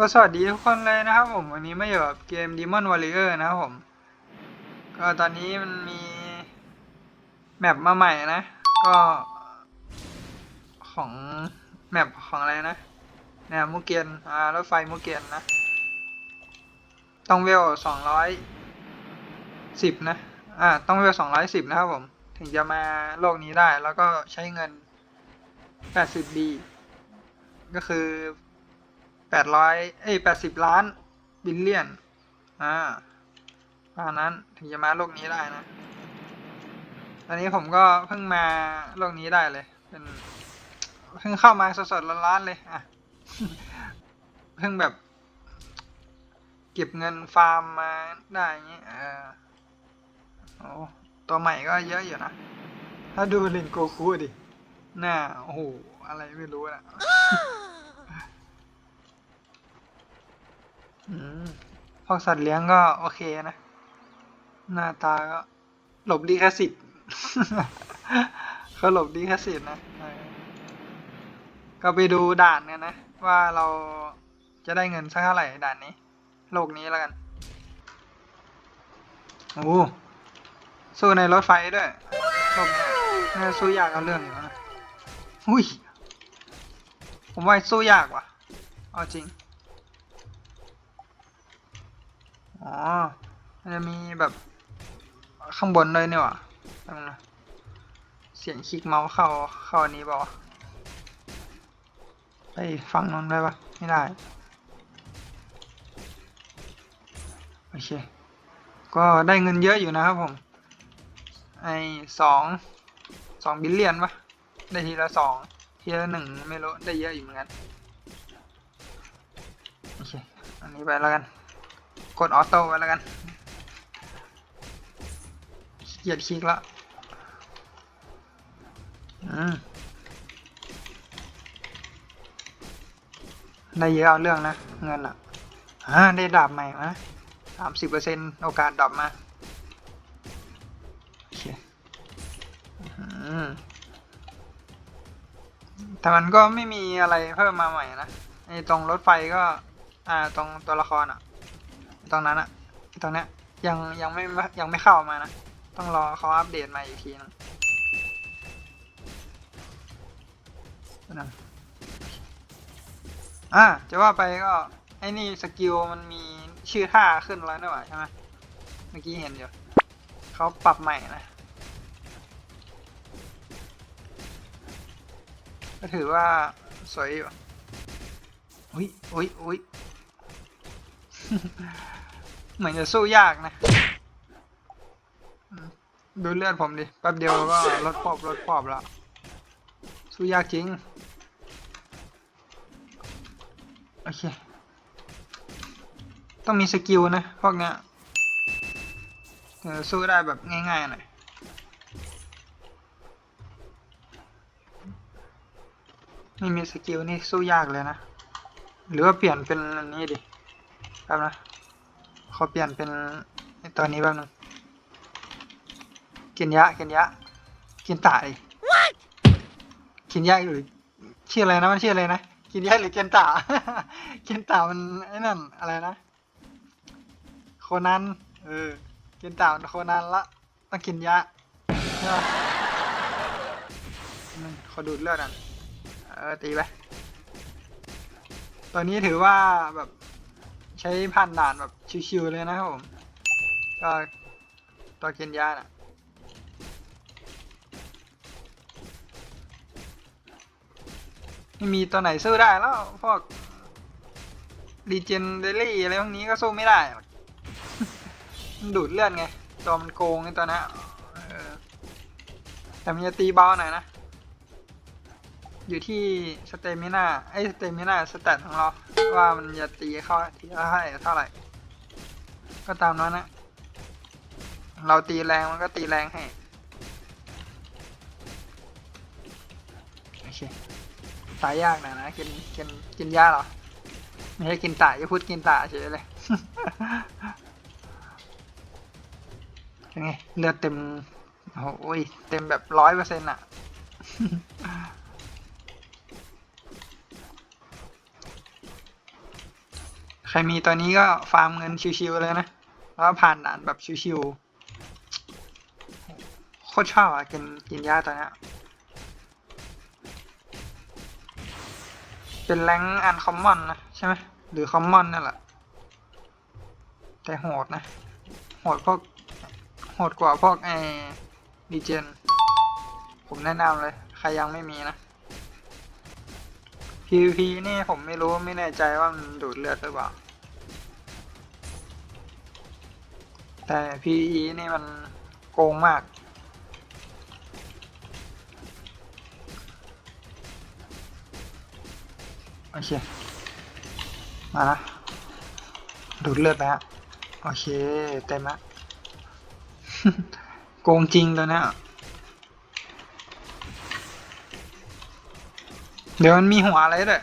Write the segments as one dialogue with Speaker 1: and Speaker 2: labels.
Speaker 1: ก็สวัสดีทุกคนเลยนะครับผม วันนี้มาอยู่กับเกม Demon Warrior นะครับผม ก็ตอนนี้มันมี แมปมาใหม่นะ ก็ ของ แมปของอะไรนะแนวมุกเกียน อ่ารถไฟมุกเกียนนะ ต้องเวลสองร้อยสิบนะ อ่า ต้องเวลสองร้อยสิบนะครับผม ถึงจะมาโลกนี้ได้ แล้วก็ใช้เงินแปดสิบบีก็คือ แปดร้อยเอ้ยแปดสิบล้านบิลเลียนอ่าประมาณนั้นถึงจะมาโลกนี้ได้นะตอนนี้ผมก็เพิ่งมาโลกนี้ได้เลย เป็นเพิ่งเข้ามาสดๆร้อนๆเลยอะเพิ่งแบบเก็บเงินฟาร์มมาได้อย่างนี้เออโอ้ตัวใหม่ก็เยอะอยู่นะ ถ้าดูลินโกคูดิ หน้า โอ้โห อะไรไม่รู้นะ อืม พวกสัตว์เลี้ยงก็โอเคนะ หน้าตาก็หลบดีคสิทธิ์เขาหลบดีคสิทธิ์นะก็ไปดูด่านกันนะ ว่าเราจะได้เงินสักเท่าไหร่ด่านนี้ โลกนี้แล้วกันโอ้สู้ในรถไฟด้วยโลกนี้น่าจะสู้ยากเอาเรื่องอยู่นะ อุ้ย ผมว่าสู้ยากว่ะ เอาจริง อ๋อมันจะมีแบบข้างบนเลยเนี่ยว่ะแป๊บนึงนะเสียงคลิกเมาส์เข้าเข้านนี้เปล่าวะไปฝั่งนู้นได้ปะไม่ได้ โอเค ก็ได้เงินเยอะอยู่นะครับผม ไอสองสองบิลเลียนปะได้ทีละสองทีละหนึ่งไม่รู้ ได้เยอะอยู่เหมือนกัน โอเค อันนี้ไปแล้วกัน กดออโต้ไว้แล้วกันเกียดคลิกละอืมได้เยอะเอาเรื่องนะ เงินอะอ่าได้ดาบใหม่มาสามสิบเปอร์เซ็นโอกาสดรอปมาโอเคอืมแต่มันก็ไม่มีอะไรเพิ่มมาใหม่นะไอ้ตรงรถไฟก็ อ่า ตรงตัวละครอะ ตรงนั้นอะตรงเนี้ยยังยังไม่ยังไม่เข้ามานะ ต้องรอเขาอัปเดตมาอีกทีนึงนั่นอะจะว่าไปก็ไอ้นี่สกิลมันมีชื่อท่าขึ้นแล้วนี่หว่าใช่ไหมเมื่อกี้เห็นอยู่เขาปรับใหม่นะก็ถือว่าสวยอยู่อุ้ยอุ้ยอุ้ย เหมือนจะสู้ยากนะ ดูเลือดผมดิ แป๊บเดียวก็ลดปอบลดปอบแล้ว สู้ยากจริง โอเค ต้องมีสกิลนะ พวกเนี้ยสู้ได้แบบง่ายๆหน่อยไม่มีสกิลนี่สู้ยากเลยนะ หรือว่าเปลี่ยนเป็นอันนี้ดิแป๊บนะ ขอเปลี่ยนเป็นไอ้ตัวนี้แป๊บนึงกินยะกินยะ กินตายกินยะหรือชื่ออะไรนะมันชื่ออะไรนะกินยะหรือเกนตาเกนตามันไอ้นั่นอะไรนะ โคนันเออเกนตามันโคนันละต้องกินยะใช่ปะนั่นขอดูดเลือดอะเออตีไปตัวนี้ถือว่าแบบ ใช้ผ่านด่านแบบชิวๆเลยนะครับผม ก็ตัวเคนยาน่ะไม่มีตัวไหนสู้ได้แล้วพวกรีเจนเดลี่อะไรพวกนี้ก็สู้ไม่ได้มันดูดเลือดไง ตัวมันโกงไอ้ตัวนั้นแต่มันจะตีเบาหน่อยนะ อยู่ที่สเตมินาไอ้สเตมินาสแตทของเรา ว่ามันจะตีเข้าทีละเท่าไหร่เท่าไหร่ ก็ตามนั้นนะ เราตีแรงมันก็ตีแรงให้โอเคตายยากหน่อยนะกินกินกินยาเหรอไม่ใช่กินตาอย่าพูดกินตาเฉยเลยยังไงเลือดเต็มโอ้ยเต็มแบบร้อยเปอร์เซ็นต์อะ รมีตัวนี้ก็ฟาร์มเงินชิวๆเลยนะ แล้วผ่านด่านแบบชิวๆ โคตรชอบอะกินกินยาตัวนี้เป็นแรงอันคอมมอนนะใช่ไหมหรือคอมมอนนั่นแหละ แต่โหดนะ โหดพวกโหดกว่าพวกไอ้ดีเจน ผมแนะนำเลย ใครยังไม่มีนะ PVP นี่ผมไม่รู้ไม่แน่ใจว่ามันดูดเลือดหรือเปล่า แต่ PE นี่มันโกงมาก โอเค มาละดูดเลือดไปฮะ โอเค เต็มละโกงจริงตัวเนี้ยเดี๋ยวมันมีหัวอะไรด้วย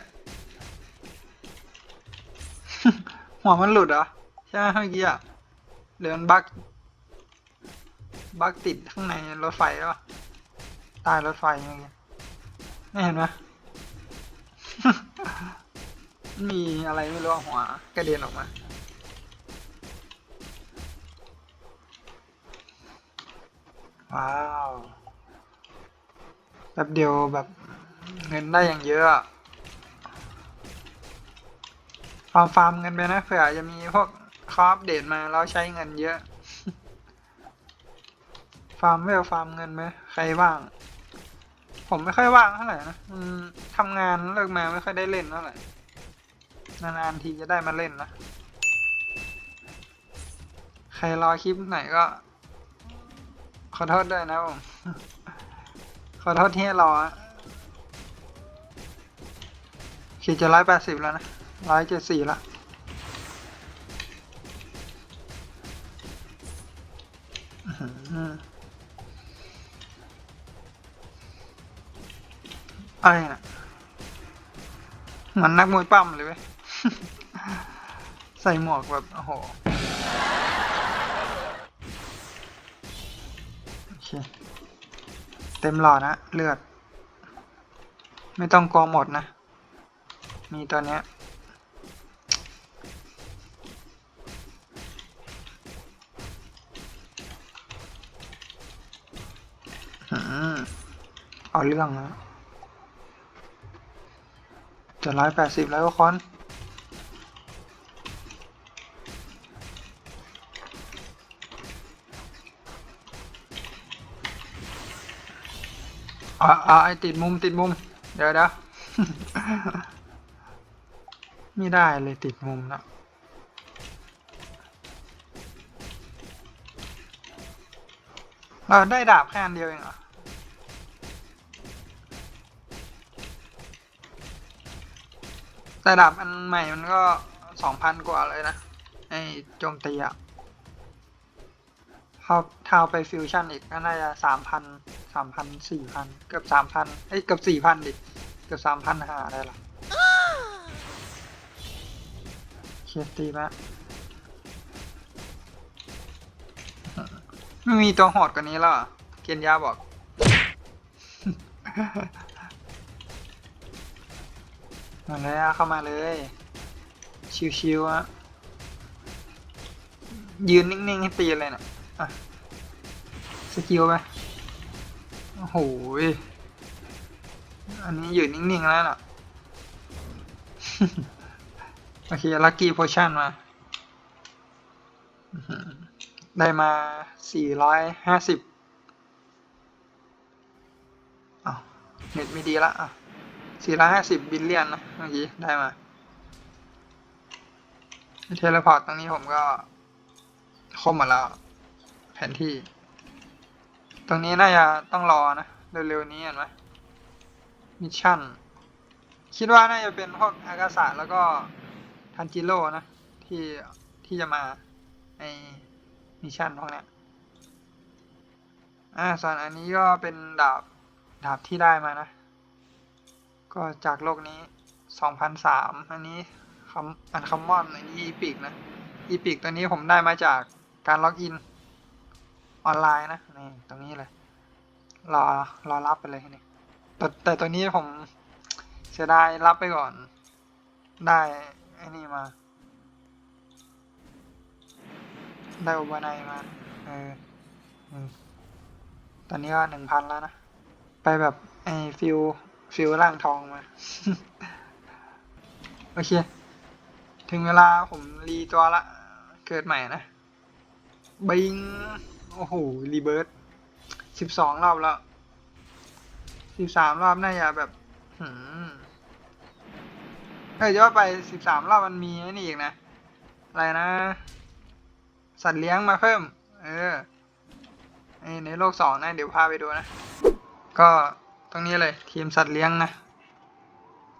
Speaker 1: หัวมันหลุดเหรอ ใช่ไหมเมื่อกี้อะ หรือมันบั๊กบั๊กติดข้างในรถไฟหรือเปล่าใต้รถไฟเมื่อกี้ไม่เห็นไหมมีอะไรไม่รู้หัวกระเด็นออกมาว้าวแบบเดียวแบบเงินได้อย่างเยอะอะฟาร์มฟาร์มเงินไปนะเผื่อจะมีพวก คออัปเดตมาแล้วใช้เงินเยอะ ฟาร์มเวลฟาร์มเงินไหมใครว่าง ผมไม่ค่อยว่างเท่าไหร่นะทำงานเลิกมาไม่ค่อยได้เล่นเท่าไหร่นานๆทีจะได้มาเล่นนะ ใครรอคลิปไหนก็ ขอโทษด้วยนะผม ขอโทษที่ให้รอขี่จะร้อยแปดสิบแล้วนะร้อยเจ็ดสี่และ อื้อหืออะไรน่ะเหมือนนักมวยปั้มเลยเว้ย ใส่หมวกแบบ โอ้โห โอเค เต็มหลอดนะ เลือด ไม่ต้องกลัวหมดนะ มีตัวเนี้ย เอาเรื่องนะจะร้อยแปดสิบแล้วทุกคนอ่าอ่าไอติดมุมติดมุม เดี๋ยวเดี๋ยวไม่ได้เลยติดมุมนะเราได้ดาบแค่อันเดียวเองเหรอ แต่ดาบอันใหม่มันก็สองพันกว่าเลยนะไอโจมตีอะถ้าถ้าไปฟิวชั่นอีกก็น่าจะสามพันสามพันสี่พันเกือบสามพันเอ้ยเกือบสี่พันดิเกือบสามพันหาได้ละเคลียร์ตีมาไม่มีตัวโหดกว่านี้แล้วเหรอเกียนยาบอก มาเลยอะเข้ามาเลย ชิวๆอะยืนนิ่งๆให้ตีเลยนะ่ะสกิลไปโอ้โหอันนี้ยืนนิ่งๆแล้วน่ะโอเคลัคกี้โพชั่นมา ได้มาสี่ร้อยห้าสิบอ้าวเน็ตไม่ดีละอะ สี่ร้อยห้าสิบบิลเลียนนะเมื่อกี้ได้มาเทเลพอร์ตตรงนี้ผมก็ครบหมดแล้ว แผนที่ ตรงนี้น่าจะต้องรอนะ เร็วๆนี้เห็นไหมมิชชั่น คิดว่าน่าจะเป็นพวกอากาศะแล้วก็ทันจิโร่นะ ที่ที่จะมาในมิชชั่นพวกนี้อ่าส่วนอันนี้ก็เป็นดาบดาบที่ได้มานะ ก็จากโลกนี้2003อันนี้คำอันคัมมอนอันนี้อีพิกนะอีพิกตัวนี้ผมได้มาจากการล็อกอินออนไลน์นะนี่ตรงนี้เลย รอรอรับไปเลยนี่แต่แต่ตัวนี้ผมเสียดายรับไปก่อน ได้ไอ้นี่มา ได้อุบานายมาเออตอนนี้ก็หนึ่งพันแล้วนะ ไปแบบไอ้ฟิว ฟิวร่างทองมา โอเค ถึงเวลาผมรีตัวละ เกิดใหม่นะ บิง โอ้โห รีเบิร์ตสิบสองรอบแล้วสิบสามรอบน่าจะแบบหืมเอ้ยจะว่าไปสิบสามรอบมันมีนี่อีกนะ อะไรนะ สัตว์เลี้ยงมาเพิ่ม เออในโลกสองนะ เดี๋ยวพาไปดูนะ ก็ รงนี้เลย ทีมสัตว์เลี้ยงนะ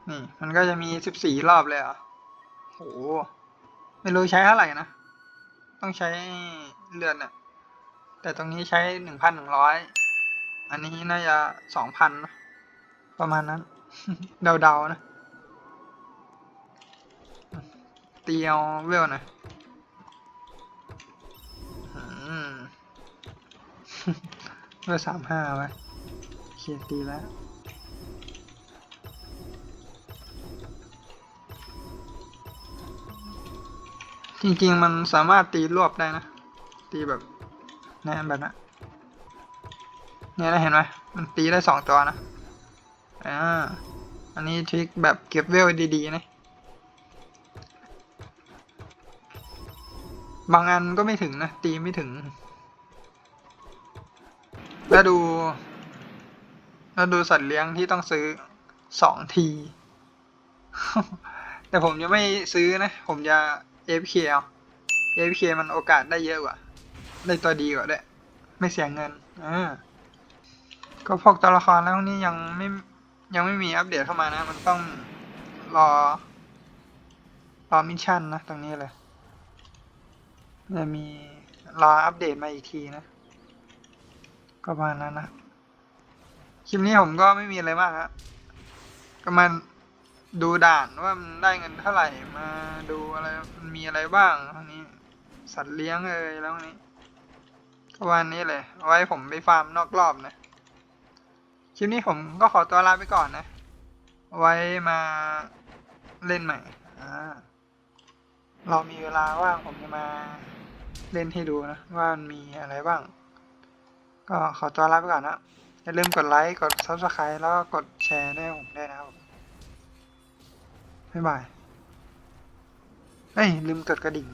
Speaker 1: นี่ มันก็จะมีสิบสี่รอบเลยอะโห ไม่รู้ใช้เท่าไหร่นะ ต้องใช้เลือดน่ะแต่ตรงนี้ใช้หนึ่งพันหนึ่งร้อยอันนี้น่าจะสองพันนะประมาณนั้น เดาๆนะเตียวเวลหน่อยอืมเวลสามห้าไว เขียนตีแล้ว จริงๆมันสามารถตีรวบได้นะ ตีแบบเนี่ยแบบนั้นเนี่ยนะเห็นไหมมันตีได้สองตัวนะอ่าอันนี้ทริคแบบเก็บเวลดีๆนะบางอันก็ไม่ถึงนะ ตีไม่ถึง แล้วดู แล้วดูสัตว์เลี้ยงที่ต้องซื้อสองที แต่ผมจะไม่ซื้อนะ ผมจะ FK เอา FK มันโอกาสได้เยอะกว่า ได้ตัวดีกว่าด้วย ไม่เสียเงินอ่าก็พวกตัวละครแล้วนี่ยังไม่ยังไม่มีอัปเดตเข้ามานะ มันต้องรอ รอมิชชั่นนะ ตรงนี้เลย จะมีรออัปเดตมาอีกทีนะ ก็ประมาณนั้นนะ คลิปนี้ผมก็ไม่มีอะไรมากฮะก็มาดูด่านว่ามันได้เงินเท่าไหร่มาดูอะไรมันมีอะไรบ้างตรงนี้ สัตว์เลี้ยงเอ่ยแล้วนี้ก็วันนี้เลยเอาไว้ผมไปฟาร์มนอกรอบนะคลิปนี้ผมก็ขอตัวลาไปก่อนนะ ไว้มาเล่นใหม่เรามีเวลาว่างผมจะมาเล่นให้ดูนะ ว่ามันมีอะไรบ้าง ก็ขอตัวลาไปก่อนนะ อย่าลืมกดไลค์ กด subscribe แล้วก็กดแชร์ด้วยผมด้วยนะครับ บ๊ายบาย เอ้ย ลืมกดกระดิ่ง